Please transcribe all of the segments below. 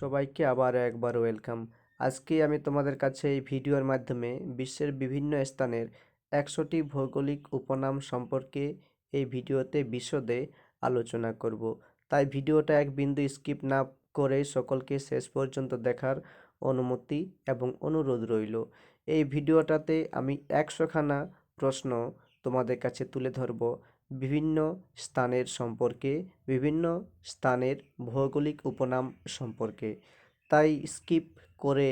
সবাইকে আবার একবার ওয়েলকাম। আজকে আমি তোমাদের কাছে এই ভিডিওর মাধ্যমে বিশ্বের বিভিন্ন স্থানের একশোটি ভৌগোলিক উপনাম সম্পর্কে এই ভিডিওতে বিশদে আলোচনা করব। তাই ভিডিওটা এক বিন্দু স্কিপ না করে সকলকে শেষ পর্যন্ত দেখার অনুমতি এবং অনুরোধ রইল। এই ভিডিওটাতে আমি একশোখানা প্রশ্ন তোমাদের কাছে তুলে ধরব। বিভিন্ন স্থানের সম্পর্কে, বিভিন্ন স্থানের ভৌগোলিক উপনাম সম্পর্কে। তাই স্কিপ করে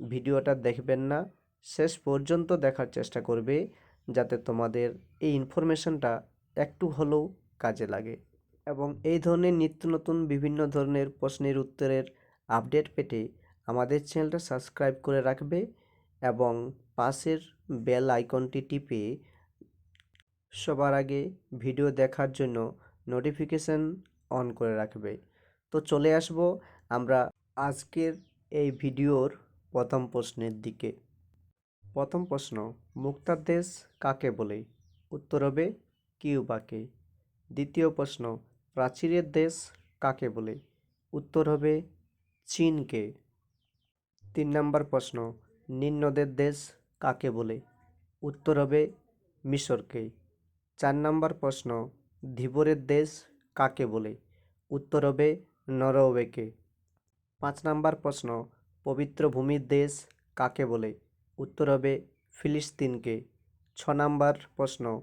ভিডিওটা দেখবেন না। শেষ পর্যন্ত দেখার চেষ্টা করবে, যাতে তোমাদের এই ইনফরমেশনটা একটু হলেও কাজে লাগে। এবং এই ধরনের নিত্য নতুন বিভিন্ন ধরনের প্রশ্নের উত্তরের আপডেট পেতে আমাদের চ্যানেলটা সাবস্ক্রাইব করে রাখবে এবং পাশের বেল আইকনটি টিপে সবার আগে ভিডিও দেখার জন্য নোটিফিকেশান অন করে রাখবে। তো চলে আসব আমরা আজকের এই ভিডিওর প্রথম প্রশ্নের দিকে। প্রথম প্রশ্ন, মুক্তার দেশ কাকে বলে? উত্তর হবে, কিউবাকে। দ্বিতীয় প্রশ্ন, প্রাচীরের দেশ কাকে বলে? উত্তর হবে, চীনকে। তিন নম্বর প্রশ্ন, নিম্নদের দেশ কাকে বলে? উত্তর হবে, মিশরকে। চার নম্বর প্রশ্ন, ধীবরের দেশ কাকে বলে? উত্তর হবে, নরওয়েকে। পাঁচ নম্বর প্রশ্ন, পবিত্র ভূমির দেশ কাকে বলে? উত্তর হবে, ফিলিস্তিনকে। ছ নম্বর প্রশ্ন,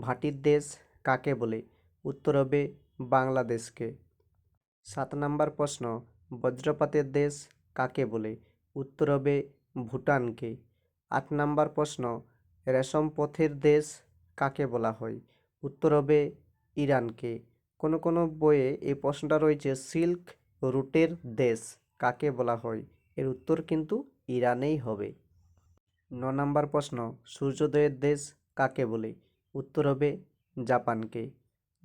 ভাটির দেশ কাকে বলে? উত্তর হবে, বাংলাদেশকে। সাত নম্বর প্রশ্ন, বজ্রপাতের দেশ কাকে বলে? উত্তর হবে, ভুটানকে। আট নম্বর প্রশ্ন, রেশম পথের দেশ কাকে বলা হয়? উত্তর হবে ইরানকে। কোনো কোনো বইয়ে এই প্রশ্নটা রয়েছে, সিল্ক রুটের দেশ কাকে বলা হয়? এর উত্তর কিন্তু ইরানেই হবে। ন নম্বর প্রশ্ন, সূর্যোদয়ের দেশ কাকে বলে? উত্তর হবে জাপানকে।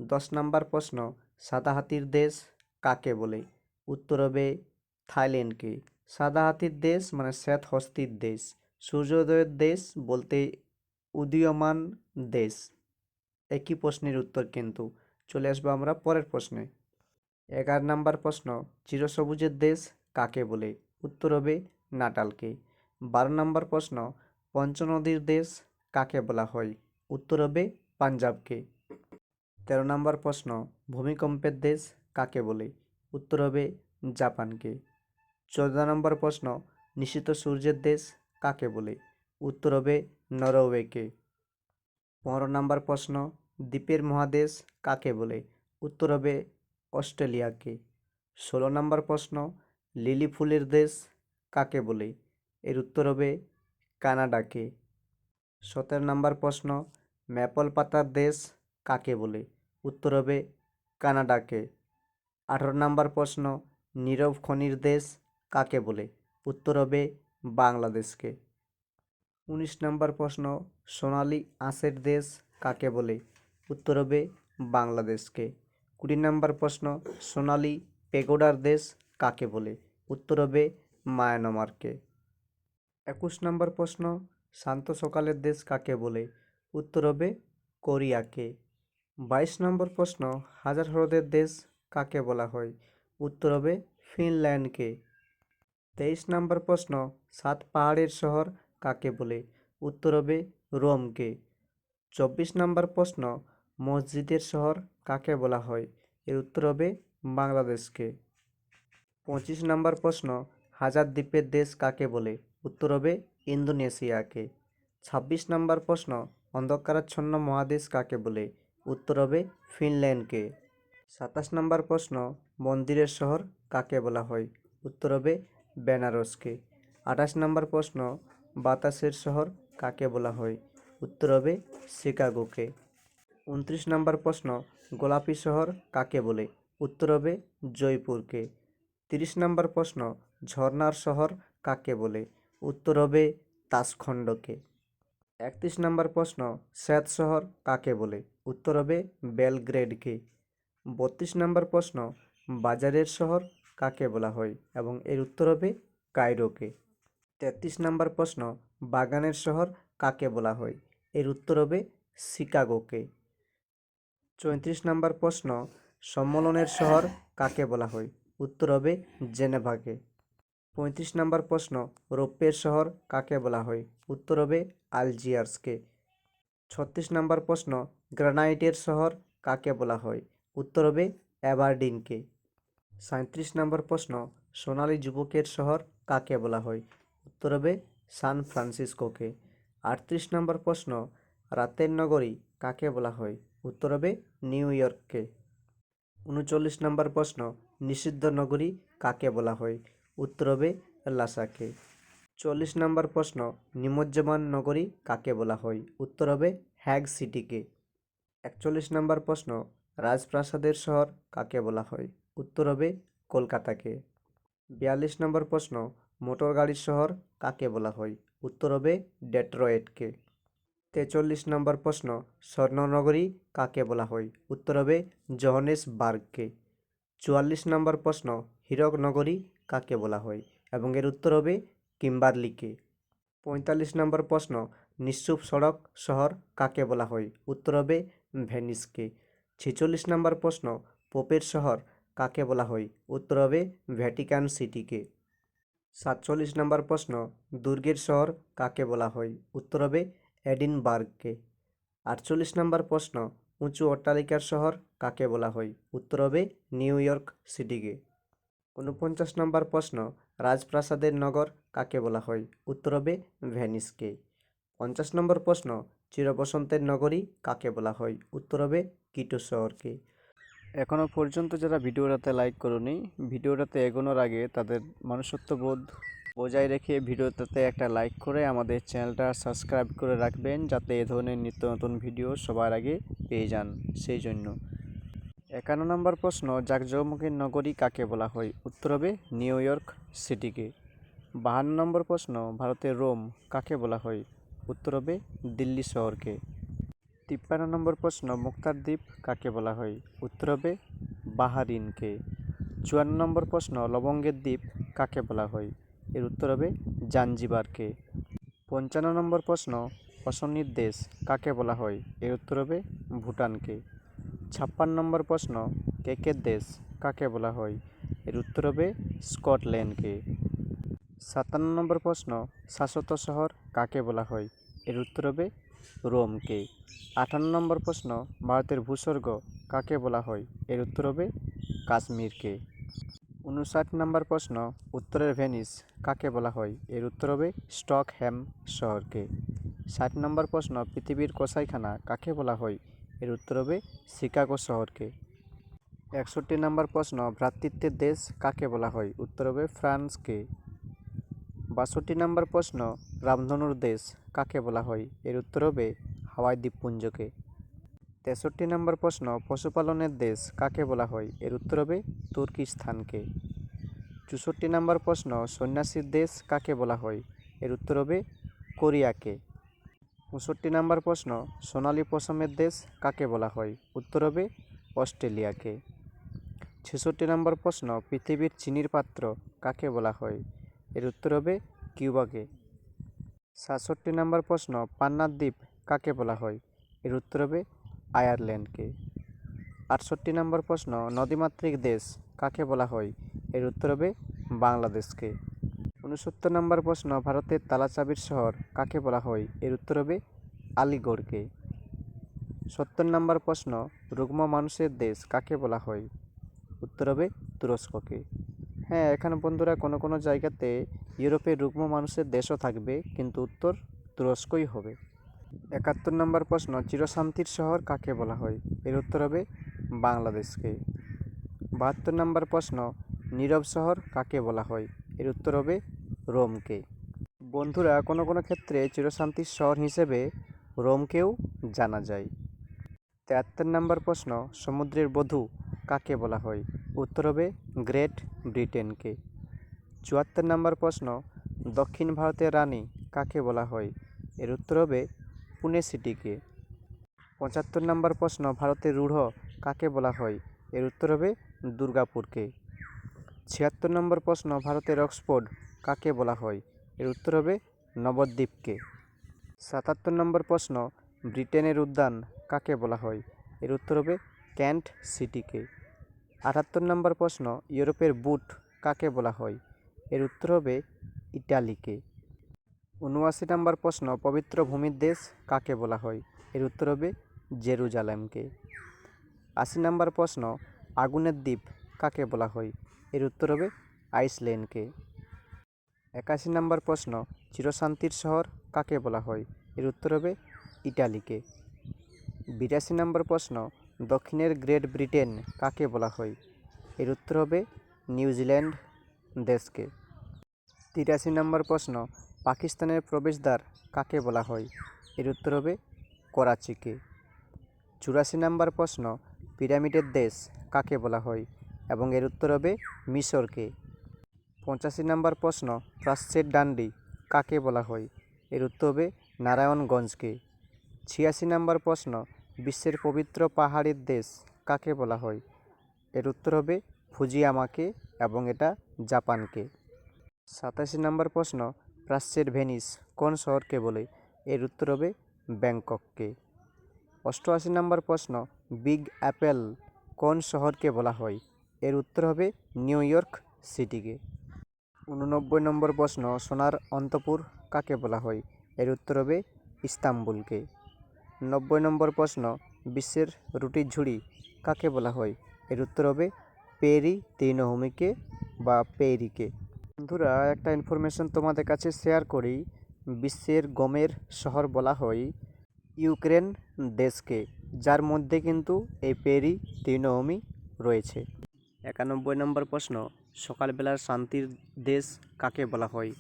দশ নম্বর প্রশ্ন সাদা হাতির দেশ কাকে বলে? উত্তর হবে থাইল্যান্ডকে। সাদা হাতির দেশ মানে শ্বেত হস্তির দেশ। সূর্যোদয়ের দেশ বলতে উদীয়মান দেশ? একই প্রশ্নের উত্তর কিন্তু। চলে আসব আমরা পরের প্রশ্নে। এগারো নম্বর প্রশ্ন, চিরসবুজের দেশ কাকে বলে? উত্তর হবে নাটালকে। বারো নম্বর প্রশ্ন, পঞ্চনদীর দেশ কাকে বলা হয়? উত্তর হবে পাঞ্জাবকে। তেরো নম্বর প্রশ্ন, ভূমিকম্পের দেশ কাকে বলে? উত্তর হবে জাপানকে। চোদ্দ নম্বর প্রশ্ন, নিশিত সূর্যের দেশ কাকে বলে? উত্তর হবে নরওয়েকে। পনেরো নম্বর প্রশ্ন, দ্বীপের মহাদেশ কাকে বলে? উত্তর হবে অস্ট্রেলিয়াকে। ষোলো নম্বর প্রশ্ন, লিলি ফুলের দেশ কাকে বলে? এর উত্তর হবে কানাডাকে। সতেরো নম্বর প্রশ্ন, ম্যাপল পাতার দেশ কাকে বলে? উত্তর হবে কানাডাকে। আঠারো নম্বর প্রশ্ন, নীরব খনির দেশ কাকে বলে? উত্তর হবে বাংলাদেশকে। উনিশ নম্বর প্রশ্ন, সোনালি আঁশের দেশ কাকে বলে? উত্তর হবে বাংলাদেশকে। কুড়ি নম্বর প্রশ্ন, সোনালি পেগোডার দেশ কাকে বলে? উত্তর হবে মায়ানমারকে। একুশ নম্বর প্রশ্ন, শান্ত সকালের দেশ কাকে বলে? উত্তর হবে কোরিয়াকে। বাইশ নম্বর প্রশ্ন, হাজার হ্রদের দেশ কাকে বলা হয়? উত্তর হবে ফিনল্যান্ডকে। তেইশ নম্বর প্রশ্ন, সাত পাহাড়ের শহর কাকে বলে? উত্তর হবে রোমকে। চব্বিশ নম্বর প্রশ্ন, মসজিদের শহর কাকে বলা হয়? এর উত্তর হবে বাংলাদেশকে। পঁচিশ নম্বর প্রশ্ন, হাজার দ্বীপের দেশ কাকে বলে? উত্তর হবে ইন্দোনেশিয়াকে। ছাব্বিশ নম্বর প্রশ্ন, অন্ধকারাচ্ছন্ন মহাদেশ কাকে বলে? উত্তর হবে ফিনল্যান্ডকে। সাতাশ নম্বর প্রশ্ন, মন্দিরের শহর কাকে বলা হয়? উত্তর হবে বেনারসকে। আঠাশ নম্বর প্রশ্ন বাতাসের শহর কাকে বলা হয়? উত্তর হবে শিকাগোকে। উনত্রিশ নম্বর প্রশ্ন, গোলাপি শহর কাকে বলে? উত্তর হবে জয়পুরকে। তিরিশ নম্বর প্রশ্ন ঝর্নার শহর কাকে বলে? উত্তর হবে তাসখণ্ডকে। একত্রিশ নম্বর প্রশ্ন শ্বেত শহর কাকে বলে? উত্তর হবে বেলগ্রেডকে। বত্রিশ নম্বর প্রশ্ন, বাজারের শহর কাকে বলা হয়? এবং এর উত্তর হবে কায়রোকে তেত্রিশ নম্বর প্রশ্ন, বাগানের শহর কাকে বলা হয়? এর উত্তর হবে শিকাগোকে। চৌত্রিশ নম্বর প্রশ্ন, সম্মেলনের শহর কাকে বলা হয়? উত্তর হবে জেনেভাকে। পঁয়ত্রিশ নম্বর প্রশ্ন রৌপ্যের শহর কাকে বলা হয়? উত্তর হবে আলজিয়ার্সকে। ছত্রিশ নম্বর প্রশ্ন, গ্রানাইটের শহর কাকে বলা হয়? উত্তর হবে অ্যাবারডিনকে সাঁত্রিশ নম্বর প্রশ্ন, সোনালী যুবকের শহর কাকে বলা হয়? উত্তর হবে সান ফ্রান্সিসকোকে। আটত্রিশ নম্বর প্রশ্ন, রাতের নগরী কাকে বলা হয়? উত্তর হবে নিউ ইয়র্ককে। উনচল্লিশ নম্বর প্রশ্ন, নিষিদ্ধ নগরী কাকে বলা হয়? উত্তর হবে লাসাকে। চল্লিশ নম্বর প্রশ্ন, নিমজ্জমান নগরী কাকে বলা হয়? উত্তর হবে হ্যাগ সিটিকে। একচল্লিশ নম্বর প্রশ্ন, রাজপ্রাসাদের শহর কাকে বলা হয়? উত্তর হবে কলকাতাকে। বিয়াল্লিশ নম্বর প্রশ্ন মোটর গাড়ির শহর কাকে বলা হয়? উত্তর হবে ডেট্রয়েটকে। তেচল্লিশ নম্বর প্রশ্ন, স্বর্ণনগরী কাকে বলা হয়? উত্তর হবে জহনেসবার্গকে। চুয়াল্লিশ নম্বর প্রশ্ন হীরক নগরী কাকে বলা হয়? এবং এর উত্তর হবে কিম্বার্লিকে। পঁয়তাল্লিশ নম্বর প্রশ্ন, নিশ্চুপ সড়ক শহর কাকে বলা হয়? উত্তর হবে ভেনিসকে। ছেচল্লিশ নম্বর প্রশ্ন, পোপের শহর কাকে বলা হয়? উত্তর হবে ভ্যাটিকান সিটিকে। সাতচল্লিশ নম্বর প্রশ্ন, দুর্গের শহর কাকে বলা হয়? উত্তর হবে এডিনবার্গকে। আটচল্লিশ নম্বর প্রশ্ন, উঁচু অট্টালিকার শহর কাকে বলা হয়? উত্তর হবে নিউ ইয়র্ক সিটিকে। উনপঞ্চাশ নম্বর প্রশ্ন, রাজপ্রাসাদের নগর কাকে বলা হয়? উত্তর হবে ভেনিসকে। পঞ্চাশ নম্বর প্রশ্ন, চিরবসন্তের নগরী কাকে বলা হয়? উত্তর হবে কিটো শহরকে এখনও পর্যন্ত যারা ভিডিওটাতে লাইক করনি, ভিডিওটাতে এগোনোর আগে তাদের মনুষ্যত্ববোধ বজায় রেখে ভিডিওটাতে একটা লাইক করে আমাদের চ্যানেলটা সাবস্ক্রাইব করে রাখবেন, যাতে এ ধরনের নিত্য নতুন ভিডিও সবার আগে পেয়ে যান। সেই জন্য। একান্ন নম্বর প্রশ্ন, জাকজমকের নগরী কাকে বলা হয়? উত্তর হবে, নিউ ইয়র্ক সিটিকে। বাহান্ন নম্বর প্রশ্ন, ভারতের রোম কাকে বলা হয়? উত্তর হবে, দিল্লি শহরকে। তিপ্পান্ন নম্বর প্রশ্ন, মুক্তার দ্বীপ কাকে বলা হয়? উত্তর হবে বাহারিনকে। চুয়ান্ন নম্বর প্রশ্ন, লবঙ্গের দ্বীপ কাকে বলা হয়? এর উত্তর হবে জাঞ্জিবারকে। পঞ্চান্ন নম্বর প্রশ্ন অসন্নির দেশ কাকে বলা হয়? এর উত্তর হবে ভুটানকে। ছাপ্পান্ন নম্বর প্রশ্ন, কেকের দেশ কাকে বলা হয়? এর উত্তর হবে স্কটল্যান্ডকে। সাতান্ন নম্বর প্রশ্ন শাশ্বত শহর কাকে বলা হয়? এর উত্তর হবে রোমকে। আটান্ন নম্বর প্রশ্ন, ভারতের ভূস্বর্গ কাকে বলা হয়? এর উত্তর হবে কাশ্মীরকে। উনষাট নম্বর প্রশ্ন, উত্তরের ভেনিস কাকে বলা হয়? এর উত্তর হবে স্টকহ্যাম শহরকে ষাট নম্বর প্রশ্ন, পৃথিবীর কসাইখানা কাকে বলা হয়? এর উত্তর হবে শিকাগো শহরকে। একষট্টি নম্বর প্রশ্ন, ভ্রাতৃত্বের দেশ কাকে বলা হয়? উত্তর হবে ফ্রান্সকে। বাষট্টি নম্বর প্রশ্ন, রামধনুর দেশ কাকে বলা হয়? এর উত্তর হবে হাওয়াই দ্বীপপুঞ্জকে। তেষট্টি নম্বর প্রশ্ন, পশুপালনের দেশ কাকে বলা হয়? এর উত্তর হবে তুর্কিস্তানকে। চৌষট্টি নম্বর প্রশ্ন, সন্ন্যাসীর দেশ কাকে বলা হয়? এর উত্তর হবে কোরিয়াকে। পঁয়ষট্টি নম্বর প্রশ্ন, সোনালী পশমের দেশ কাকে বলা হয়? উত্তর হবে অস্ট্রেলিয়াকে। ছেষট্টি নম্বর প্রশ্ন, পৃথিবীর চিনির পাত্র কাকে বলা হয়? এর উত্তর হবে কিউবাকে। সাতষট্টি নম্বর প্রশ্ন, পান্নার দ্বীপ কাকে বলা হয়? এর উত্তর হবে আয়ারল্যান্ডকে। আটষট্টি নম্বর প্রশ্ন, নদীমাতৃক দেশ কাকে বলা হয়? এর উত্তর হবে বাংলাদেশকে। উনসত্তর নম্বর প্রশ্ন, ভারতের তালাচাবির শহর কাকে বলা হয়? এর উত্তর হবে আলিগড়কে। সত্তর নম্বর প্রশ্ন, রুগ্ম মানুষের দেশ কাকে বলা হয়? উত্তর হবে তুরস্ককে। হ্যাঁ এখানে বন্ধুরা কোনো কোনো জায়গাতে ইউরোপের রুগ্ম মানুষের দেশও থাকবে, কিন্তু উত্তর তুরস্কই হবে। একাত্তর নম্বর প্রশ্ন, চিরশান্তির শহর কাকে বলা হয়? এর উত্তর হবে বাংলাদেশকে। বাহাত্তর নম্বর প্রশ্ন, নীরব শহর কাকে বলা হয়? এর উত্তর হবে রোমকে। বন্ধুরা, কোনো কোনো ক্ষেত্রে চিরশান্তির শহর হিসেবে রোমকেও জানা যায়। তেহাত্তর নম্বর প্রশ্ন, সমুদ্রের বধূ কাকে বলা হয়? উত্তর হবে গ্রেট ব্রিটেনকে। চুয়াত্তর নম্বর প্রশ্ন, দক্ষিণ ভারতের রানী কাকে বলা হয়? এর উত্তর হবে পুনে সিটিকে। পঁচাত্তর নম্বর প্রশ্ন, ভারতের রূঢ় কাকে বলা হয়? এর উত্তর হবে দুর্গাপুরকে। ছিয়াত্তর নম্বর প্রশ্ন, ভারতের অক্সফোর্ড কাকে বলা হয়? এর উত্তর হবে নবদ্বীপকে। সাতাত্তর নম্বর প্রশ্ন, ব্রিটেনের উদ্যান কাকে বলা হয়? এর উত্তর হবে ক্যান্ট সিটিকে। আটাত্তর নম্বর প্রশ্ন, ইউরোপের বুট কাকে বলা হয়? এর উত্তর হবে ইটালিকে। উনআশি নম্বর প্রশ্ন, পবিত্র ভূমির দেশ কাকে বলা হয়? এর উত্তর হবে জেরুজালেমকে। আশি নম্বর প্রশ্ন, আগুনের দ্বীপ কাকে বলা হয়? এর উত্তর হবে আইসল্যান্ডকে। একাশি নম্বর প্রশ্ন, চিরশান্তির শহর কাকে বলা হয়? এর উত্তর হবে ইটালিকে। বিরাশি নম্বর প্রশ্ন দক্ষিণের গ্রেট ব্রিটেন কাকে বলা হয়? এর উত্তর হবে নিউজিল্যান্ড দেশকে। তিরাশি নম্বর প্রশ্ন, পাকিস্তানের প্রবেশদ্বার কাকে বলা হয়? এর উত্তর হবে করাচিকে। চুরাশি নম্বর প্রশ্ন, পিরামিডের দেশ কাকে বলা হয়? এবং এর উত্তর হবে মিশরকে। পঁচাশি নম্বর প্রশ্ন, প্রাচ্যের ডান্ডি কাকে বলা হয়? এর উত্তর হবে নারায়ণগঞ্জকে। ছিয়াশি নম্বর প্রশ্ন বিশ্বের পবিত্র পাহাড়ের দেশ কাকে বলা হয়? এর উত্তর হবে ফুজিয়ামাকে এবং এটা জাপানকে। সাতাশি নম্বর প্রশ্ন প্রাচ্যের ভেনিস কোন শহরকে বলে? এর উত্তর হবে ব্যাংকককে। অষ্টআশি নম্বর প্রশ্ন, বিগ অ্যাপেল কোন শহরকে বলা হয়? এর উত্তর হবে নিউ ইয়র্ক সিটিকে। উননব্বই নম্বর প্রশ্ন, সোনার অন্তপুর কাকে বলা হয়? এর উত্তর হবে ইস্তাম্বুলকে। নব্বই নম্বর প্রশ্ন, বিশ্বের রুটির ঝুড়ি কাকে বলা হয়? এর উত্তর হবে, পেরি তৃণভূমিকে বা পেরিকে। বন্ধুরা, একটা ইনফরমেশন তোমাদের কাছে শেয়ার করি। বিশ্বের গমের শহর বলা হয় ইউক্রেন দেশকে, যার মধ্যে কিন্তু এই পেরি তৃণভূমি রয়েছে। একানব্বই নম্বর প্রশ্ন, সকালবেলার শান্তির দেশ কাকে বলা হয়?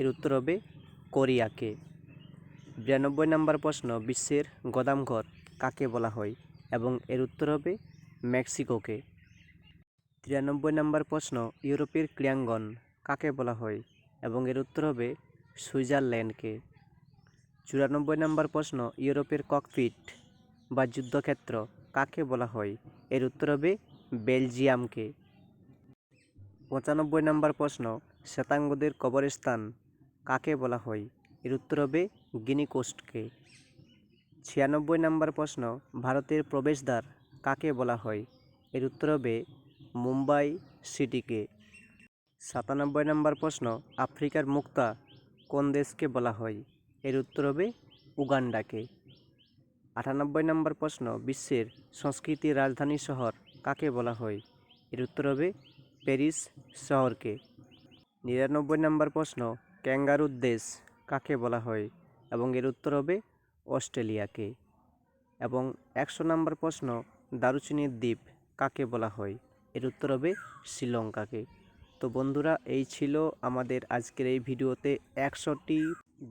এর উত্তর হবে, কোরিয়াকে। বিরানব্বই নম্বর প্রশ্ন, বিশ্বের গোদামঘর কাকে বলা হয় এবং এর উত্তর হবে মেক্সিকোকে। তিরানব্বই নম্বর প্রশ্ন, ইউরোপের ক্রীড়াঙ্গন কাকে বলা হয় এবং এর উত্তর হবে সুইজারল্যান্ডকে। চুরানব্বই নম্বর প্রশ্ন, ইউরোপের ককপিট বা যুদ্ধক্ষেত্র কাকে বলা হয়, এর উত্তর হবে বেলজিয়ামকে। পঁচানব্বই নম্বর প্রশ্ন, শ্বেতাঙ্গদের কবরস্থান কাকে বলা হয় এর উত্তর হবে গিনি কোস্টকে। ছিয়ানব্বই নম্বর প্রশ্ন, ভারতের প্রবেশদ্বার কাকে বলা হয়? এর উত্তর হবে মুম্বাই সিটিকে। সাতানব্বই নম্বর প্রশ্ন, আফ্রিকার মুক্তা কোন দেশকে বলা হয়? এর উত্তর হবে উগান্ডাকে। আটানব্বই নম্বর প্রশ্ন, বিশ্বের সংস্কৃতির রাজধানী শহর কাকে বলা হয়? এর উত্তর হবে প্যারিস শহরকে। নিরানব্বই নম্বর প্রশ্ন, ক্যাঙ্গারুর দেশ কাকে বলা হয় এবং এর উত্তর হবে অস্ট্রেলিয়াকে। এবং একশো নম্বর প্রশ্ন, দারুচিনির দ্বীপ কাকে বলা হয়? এর উত্তর হবে শ্রীলঙ্কাকে। তো বন্ধুরা, এই ছিল আমাদের আজকের এই ভিডিওতে একশোটি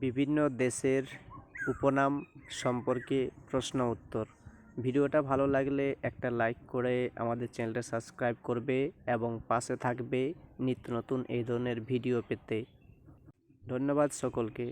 বিভিন্ন দেশের উপনাম সম্পর্কে প্রশ্ন উত্তর। ভিডিওটা ভালো লাগলে একটা লাইক করে আমাদের চ্যানেলটা সাবস্ক্রাইব করবে এবং পাশে থাকবে নিত্য নতুন এই ধরনের ভিডিও পেতে। ধন্যবাদ সকলকে।